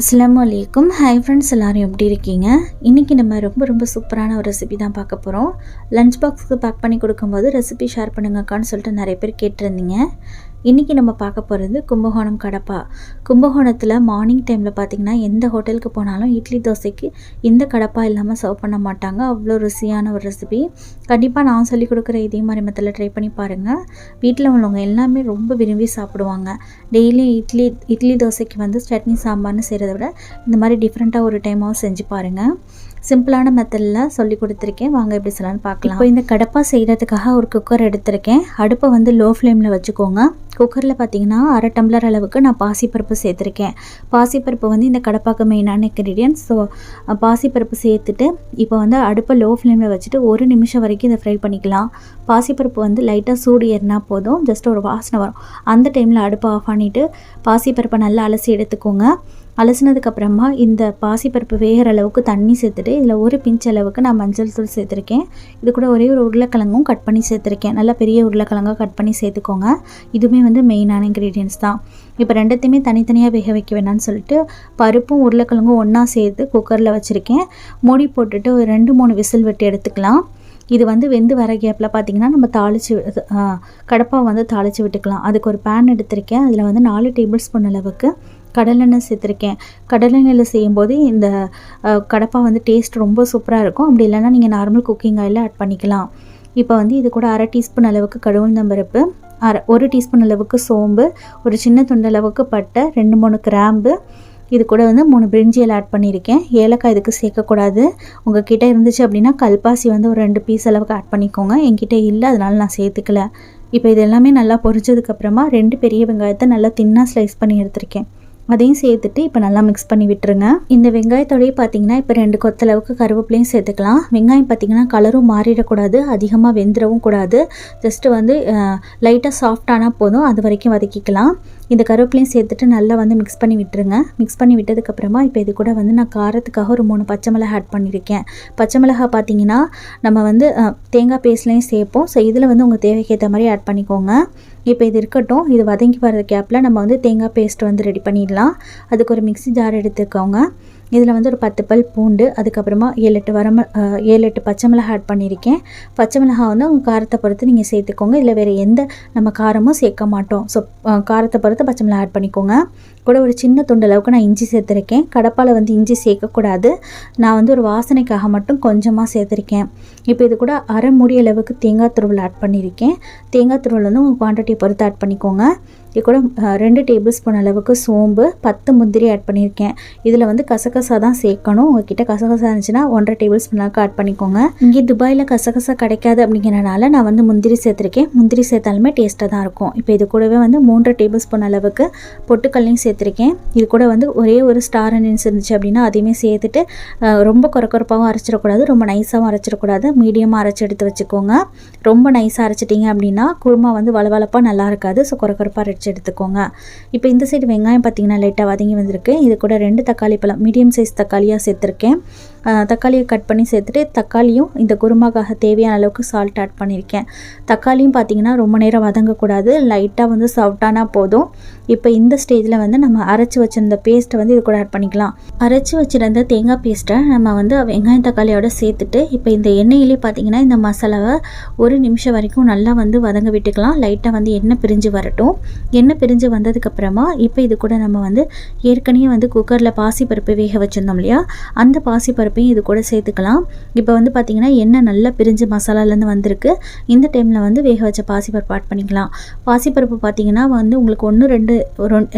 அஸ்லாமு அலைக்கும். Hi friends எல்லோரும் எப்படி இருக்கீங்க? இன்றைக்கி நம்ம ரொம்ப ரொம்ப சூப்பரான ஒரு ரெசிபி தான் பார்க்க போகிறோம் லஞ்ச் பாக்ஸுக்கு பேக் பண்ணி கொடுக்கும்போது ரெசிபி ஷேர் பண்ணுங்கக்கான்னு சொல்லிட்டு நிறைய பேர் கேட்டிருந்தீங்க. இன்றைக்கி நம்ம பார்க்க போகிறது கும்பகோணம் கடப்பா. கும்பகோணத்தில் மார்னிங் டைமில் பார்த்திங்கன்னா எந்த ஹோட்டலுக்கு போனாலும் இட்லி தோசைக்கு இந்த கடப்பா இல்லாமல் சர்வ் பண்ண மாட்டாங்க. அவ்வளோ ருசியான ஒரு ரெசிபி கண்டிப்பாக நான் சொல்லிக் கொடுக்குற இதே மாதிரி மெத்தடில் ட்ரை பண்ணி பாருங்கள் வீட்டில் உள்ளவங்க எல்லாமே ரொம்ப விரும்பி சாப்பிடுவாங்க. டெய்லி இட்லி இட்லி தோசைக்கு வந்து சட்னி சாம்பார்னு செய்கிறத விட இந்த மாதிரி டிஃப்ரெண்ட்டாக ஒரு டைமாகவும் செஞ்சு பாருங்கள் சிம்பிளான மெத்தடில் சொல்லி கொடுத்துருக்கேன். வாங்க எப்படி சொல்லலாம்னு பார்க்கலாம். இப்போ இந்த கடப்பா செய்கிறதுக்காக ஒரு குக்கர் எடுத்திருக்கேன். அடுப்பை வந்து லோ ஃப்ளேமில் வச்சுக்கோங்க. குக்கரில் பார்த்தீங்கன்னா அரை டம்ளர் அளவுக்கு நான் பாசிப்பருப்பு சேர்த்துருக்கேன். பாசிப்பருப்பு வந்து இந்த கடப்பாக்கு மெயினான இன்க்ரீடியன்ஸ் ஸோ பாசிப்பருப்பு சேர்த்துட்டு இப்போ வந்து அடுப்பை லோ ஃப்ளேமில் வச்சுட்டு ஒரு நிமிஷம் வரைக்கும் இதை ஃப்ரை பண்ணிக்கலாம். பாசிப்பருப்பு வந்து லைட்டாக சூடு ஏறினா போதும். ஜஸ்ட் ஒரு வாசனை வரும். அந்த டைமில் அடுப்பை ஆஃப் பண்ணிவிட்டு பாசிப்பருப்பை நல்லா அலசி எடுத்துக்கோங்க. அலசினதுக்கப்புறமா இந்த பாசிப்பருப்பு வேகிற அளவுக்கு தண்ணி சேர்த்துட்டு இதில் ஒரு பிஞ்ச் அளவுக்கு நான் மஞ்சள் தூள் சேர்த்துருக்கேன். இது கூட ஒரே ஒரு உருளைக்கிழங்கும் கட் பண்ணி சேர்த்துருக்கேன். நல்லா பெரிய உருளைக்கிழங்காக கட் பண்ணி சேர்த்துக்கோங்க. இதுவுமே வந்து மெயினான இன்க்ரீடியன்ஸ் தான். இப்போ ரெண்டுத்தையுமே தனித்தனியாக வேக வைக்க வேணாம்னு சொல்லிட்டு பருப்பும் உருளைக்கிழங்கும் ஒன்றா சேர்த்து குக்கரில் வச்சுருக்கேன். மூடி போட்டுட்டு ஒரு ரெண்டு மூணு விசில் வெட்டி எடுத்துக்கலாம். இது வந்து வெந்து வர கேப்பில் பார்த்தீங்கன்னா நம்ம தாளித்து கடப்பாக வந்து தாளித்து விட்டுக்கலாம். அதுக்கு ஒரு பேன் எடுத்திருக்கேன். அதில் வந்து நாலு டேபிள் ஸ்பூன் அளவுக்கு கடலெண்ணெய் சேர்த்துருக்கேன். கடலெண்ணெயில் செய்யும்போது இந்த கடப்பா வந்து டேஸ்ட் ரொம்ப சூப்பராக இருக்கும். அப்படி இல்லைன்னா நீங்கள் நார்மல் குக்கிங் ஆயில் ஆட் பண்ணிக்கலாம். இப்போ வந்து இது கூட அரை டீஸ்பூன் அளவுக்கு கடுகுந்தம்பருப்பு அரை ஒரு டீஸ்பூன் அளவுக்கு சோம்பு ஒரு சின்ன துண்டு அளவுக்கு பட்டை ரெண்டு மூணு கிராம்பு. இது கூட வந்து மூணு பிரிஞ்சியல் ஆட் பண்ணியிருக்கேன். ஏலக்காய் இதுக்கு சேர்க்கக்கூடாது. உங்கள் கிட்டே இருந்துச்சு அப்படின்னா கல்பாசி வந்து ஒரு ரெண்டு பீஸ் அளவுக்கு ஆட் பண்ணிக்கோங்க. என்கிட்ட இல்லை அதனால நான் சேர்த்துக்கல. இப்போ இது எல்லாமே நல்லா பொரிச்சதுக்கப்புறமா ரெண்டு பெரிய வெங்காயத்தை நல்லா தின்னாக ஸ்லைஸ் பண்ணி எடுத்திருக்கேன். அதையும் சேர்த்துட்டு இப்போ நல்லா மிக்ஸ் பண்ணி விட்டுருங்க. இந்த வெங்காயத்தோடய பார்த்தீங்கன்னா இப்போ ரெண்டு கொத்தளவுக்கு கருவேப்பிலையும் சேர்த்துக்கலாம். வெங்காயம் பார்த்தீங்கன்னா கலரும் மாறிடக்கூடாது. அதிகமாக வெந்துடவும் கூடாது. ஜஸ்ட்டு வந்து லைட்டாக சாஃப்டானால் போதும். அது வரைக்கும் வதக்கிக்கலாம். இந்த கருவேப்பிலையும் சேர்த்துட்டு நல்லா வந்து மிக்ஸ் பண்ணி விட்டுருங்க. மிக்ஸ் பண்ணி விட்டதுக்கப்புறமா இப்போ இது கூட வந்து நான் காரத்துக்காக ஒரு மூணு பச்சை மிளகா ஆட் பண்ணியிருக்கேன் பச்சை மிளகா பார்த்தீங்கன்னா நம்ம வந்து தேங்காய் பேஸ்ட்லேயும் சேர்ப்போம். ஸோ இதில் வந்து உங்கள் தேவைக்கேற்ற மாதிரி ஆட் பண்ணிக்கோங்க. இப்போ இது இருக்கட்டும் இது வதங்கி வர கேப்பில் நம்ம வந்து தேங்காய் பேஸ்ட் வந்து ரெடி பண்ணிடலாம். அதுக்கு ஒரு மிக்ஸி ஜார் எடுத்துக்கோங்க. இதில் வந்து ஒரு பத்து பல் பூண்டு அதுக்கப்புறமா ஏழு எட்டு வரம ஏழு எட்டு பச்சை மிளகா ஆட் பண்ணியிருக்கேன். பச்சை மிளகாய் வந்து உங்கள் காரத்தை பொறுத்து நீங்கள் சேர்த்துக்கோங்க. இதில் வேறு எந்த நம்ம காரமும் சேர்க்க மாட்டோம். ஸோ காரத்தை பொறுத்து பச்சை மிளகா ஆட் பண்ணிக்கோங்க. கூட ஒரு சின்ன துண்டு அளவுக்கு நான் இஞ்சி சேர்த்துருக்கேன். கடப்பால் வந்து இஞ்சி சேர்க்கக்கூடாது. நான் வந்து ஒரு வாசனைக்காக மட்டும் கொஞ்சமாக சேர்த்துருக்கேன். இப்போ இது கூட அரை மூடி அளவுக்கு தேங்காய் துருவல் ஆட் பண்ணியிருக்கேன். தேங்காய் துருவல் வந்து உங்கள் குவான்டிட்டியை பொறுத்து ஆட் பண்ணிக்கோங்க. இது கூட ரெண்டு டேபிள் ஸ்பூன் அளவுக்கு சோம்பு பத்து முந்திரி ஆட் பண்ணியிருக்கேன். இதில் வந்து கசகசா தான் சேர்க்கணும். உங்ககிட்ட கசகசா இருந்துச்சுன்னா ஒன்றரை டேபிள் ஸ்பூன் அளவுக்கு ஆட் பண்ணிக்கோங்க. இங்கே துபாயில் கசகசா கிடைக்காது அப்படிங்கிறனால நான் வந்து முந்திரி சேர்த்துருக்கேன். முந்திரி சேர்த்தாலுமே டேஸ்ட்டாக தான் இருக்கும். இப்போ இது கூடவே வந்து மூன்றரை டேபிள் ஸ்பூன் அளவுக்கு பொட்டுக்கல்லையும் சேர்த்துருக்கேன். இது கூட வந்து ஒரே ஒரு ஸ்டார் அனியன்ஸ் இருந்துச்சு அப்படின்னா அதையுமே சேர்த்துட்டு ரொம்ப குறக்குறப்பாகவும் அரைச்சிடக்கூடாது. ரொம்ப நைஸாகவும் அரைச்சிடக்கூடாது. மீடியமாக அரைச்சி எடுத்து வச்சுக்கோங்க. ரொம்ப நைஸாக அரைச்சிட்டிங்க அப்படின்னா குருமா வந்து வளவளப்பாக நல்லா இருக்காது. ஸோ குறக்குறப்பாக அரைச்சி எடுத்துக்கோங்க. இப்போ இந்த சைடு வெங்காயம் பார்த்தீங்கன்னா லைட்டாக வதங்கி வந்திருக்கு. இது கூட ரெண்டு தக்காளி பழம் மீடியம் சைஸ் தக்காளியாக சேர்த்துருக்கேன். தக்காளியை கட் பண்ணி சேர்த்துட்டு தக்காளியும் இந்த குருமாக்காக தேவையான அளவுக்கு சால்ட் ஆட் பண்ணியிருக்கேன். தக்காளியும் பார்த்தீங்கன்னா ரொம்ப நேரம் வதங்கக்கூடாது. லைட்டாக வந்து சாஃப்டானா போதும். இப்போ இந்த ஸ்டேஜில் வந்து நம்ம அரைச்சி வச்சிருந்த பேஸ்ட்டை வந்து இது கூட ஆட் பண்ணிக்கலாம். அரைச்சி வச்சிருந்த தேங்காய் பேஸ்ட்டை நம்ம வந்து வெங்காயம் தக்காளியோட சேர்த்துட்டு இப்போ இந்த எண்ணெயிலே பார்த்தீங்கன்னா இந்த மசாலாவை ஒரு நிமிஷம் வரைக்கும் நல்லா வந்து வதங்க விட்டுக்கலாம். லைட்டாக வந்து எண்ணெய் பிரிஞ்சு வரட்டும். எண்ணெய் பிரிஞ்சு வந்ததுக்கப்புறமா இப்போ இது கூட நம்ம வந்து ஏற்கனவே வந்து குக்கரில் பாசிப்பருப்பு வேக வச்சுருந்தோம் இல்லையா? அந்த பாசிப்பருப்பையும் இது கூட சேர்த்துக்கலாம். இப்போ வந்து பார்த்திங்கன்னா எண்ணெய் நல்லா பிரிஞ்சு மசாலாலேருந்து வந்திருக்கு இந்த டைமில் வந்து வேக வச்ச பாசிப்பருப்பு ஆட் பண்ணிக்கலாம். பாசிப்பருப்பு பார்த்திங்கன்னா வந்து உங்களுக்கு ஒன்று ரெண்டு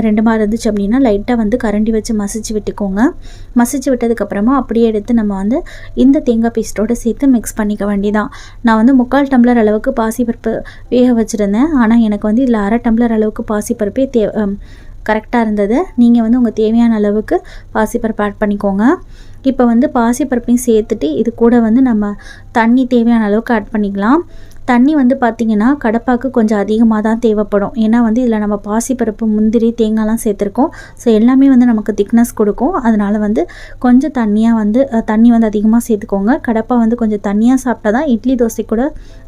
ரெண்டு மாதிரி இருந்துச்சு அப்படின்னா லைட்டாக வந்து கரண்டி வச்சு மசிச்சு விட்டுக்கோங்க. மசிச்சு விட்டதுக்கப்புறமா அப்படியே எடுத்து நம்ம வந்து இந்த தேங்காய் பேஸ்ட்டோடு சேர்த்து மிக்ஸ் பண்ணிக்க வேண்டியதான் நான் வந்து முக்கால் டம்ளர் அளவுக்கு பாசிப்பருப்பு வேக வச்சுருந்தேன். ஆனால் எனக்கு வந்து இதில் அரை டம்ளர் அளவுக்கு பாசிப்பருப்பே தே கரெக்டாக இருந்தது. நீங்கள் வந்து உங்கள் தேவையான அளவுக்கு பாசிப்பருப்பு ஆட் பண்ணிக்கோங்க. இப்போ வந்து பாசிப்பருப்பையும் சேர்த்துட்டு இது கூட வந்து நம்ம தண்ணி தேவையான அளவுக்கு ஆட் பண்ணிக்கலாம். தண்ணி வந்து பார்த்திங்கன்னா கடப்பாக்கு கொஞ்சம் அதிகமாக தான் தேவைப்படும். ஏன்னா வந்து இதில் நம்ம பாசிப்பருப்பு முந்திரி தேங்காய்லாம் சேர்த்துருக்கோம். ஸோ எல்லாமே வந்து நமக்கு திக்னஸ் கொடுக்கும். அதனால் வந்து கொஞ்சம் தண்ணியாக வந்து தண்ணி வந்து அதிகமாக சேர்த்துக்கோங்க. கடப்பா வந்து கொஞ்சம் தண்ணியாக சாப்பிட்டா தான் இட்லி தோசை கூட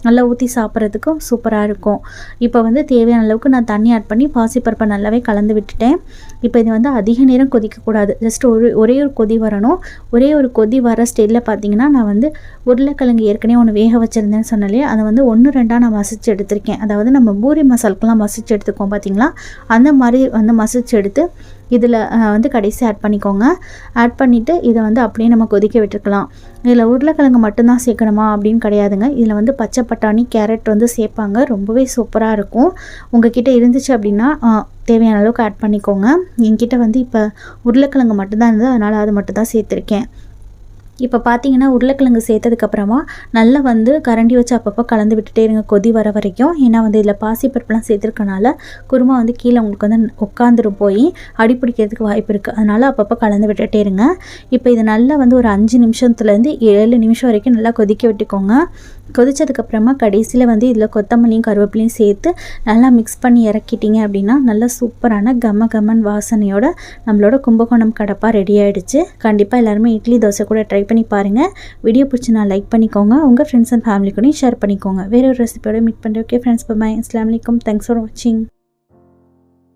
நல்லா ஊற்றி சாப்பிட்றதுக்கும் சூப்பராக இருக்கும். இப்போ வந்து தேவையான அளவுக்கு நான் தண்ணி ஆட் பண்ணி பாசிப்பருப்பை நல்லாவே கலந்து விட்டுட்டேன். இப்போ இது வந்து அதிக நேரம் கொதிக்கக்கூடாது. ஜஸ்ட் ஒரு ஒரே ஒரு கொதி வரணும். ஒரே ஒரு கொதி வர ஸ்டேஜில் பார்த்தீங்கன்னா நான் வந்து உருளைக்கிழங்கு ஏற்கனவே ஒன்று வேக வச்சுருந்தேன்னு சொன்னாலே அதை வந்து ஒன்று ரெண்டாக நான் மசிச்சு எடுத்திருக்கேன். அதாவது நம்ம பூரி மசாலுக்கெலாம் மசிச்சு எடுத்துக்கோம் பார்த்தீங்களா அந்த மாதிரி வந்து மசிச்சு எடுத்து இதில் வந்து கடைசி ஆட் பண்ணிக்கோங்க. ஆட் பண்ணிவிட்டு இதை வந்து அப்படியே நம்ம கொதிக்க விட்டுருக்கலாம். இதில் உருளைக்கிழங்கு மட்டும்தான் சேர்க்கணுமா அப்படின்னு கிடையாதுங்க. இதில் வந்து பச்சை பட்டாணி கேரட் வந்து சேர்ப்பாங்க. ரொம்பவே சூப்பராக இருக்கும். உங்ககிட்ட இருந்துச்சு அப்படின்னா தேவையான அளவுக்கு ஆட் பண்ணிக்கோங்க. என்கிட்ட வந்து இப்போ உருளைக்கிழங்கு மட்டும்தான் இருந்தது. அதனால் அது மட்டும் தான் சேர்த்துருக்கேன். இப்போ பார்த்தீங்கன்னா உருளைக்கிழங்கு சேர்த்ததுக்கப்புறமா நல்லா வந்து கரண்டி வச்சு அப்பப்போ கலந்து விட்டுட்டே இருங்க கொதி வர வரைக்கும். ஏன்னா வந்து இதில் பாசிப்பருப்புலாம் சேர்த்துருக்கனால குருமா வந்து கீழே உங்களுக்கு வந்து உட்காந்துரும் போய் அடி பிடிக்கிறதுக்கு வாய்ப்பு இருக்குது அதனால் அப்பப்போ கலந்து விட்டுட்டே இருங்க. இப்போ இது நல்லா வந்து ஒரு அஞ்சு நிமிஷத்துலேருந்து ஏழு நிமிஷம் வரைக்கும் நல்லா கொதிக்க விட்டுக்கோங்க. கொதித்ததுக்கப்புறமா கடைசியில் வந்து இதில் கொத்தமல்லியும் கருவேப்பிலையும் சேர்த்து நல்லா மிக்ஸ் பண்ணி இறக்கிட்டீங்க அப்படின்னா நல்லா சூப்பரான கம கமன் வாசனையோட நம்மளோட கும்பகோணம் கடப்பாக ரெடி ஆகிடுச்சு கண்டிப்பாக எல்லாருமே இட்லி தோசை கூட ட்ரை பண்ணி பாருங்கள் வீடியோ பிடிச்சி நான் லைக் பண்ணிக்கோங்க. உங்கள் ஃப்ரெண்ட்ஸ் அண்ட் ஃபேமிலி கூடயும் ஷேர் பண்ணிக்கோங்க. வேற ஒரு ரெசிபியோட மீட் பண்ணுறேன் ஓகே ஃப்ரெண்ட்ஸ் பாய் அஸ்லாம் வலைக்கம் தேங்க்ஸ் ஃபார் வாட்சிங்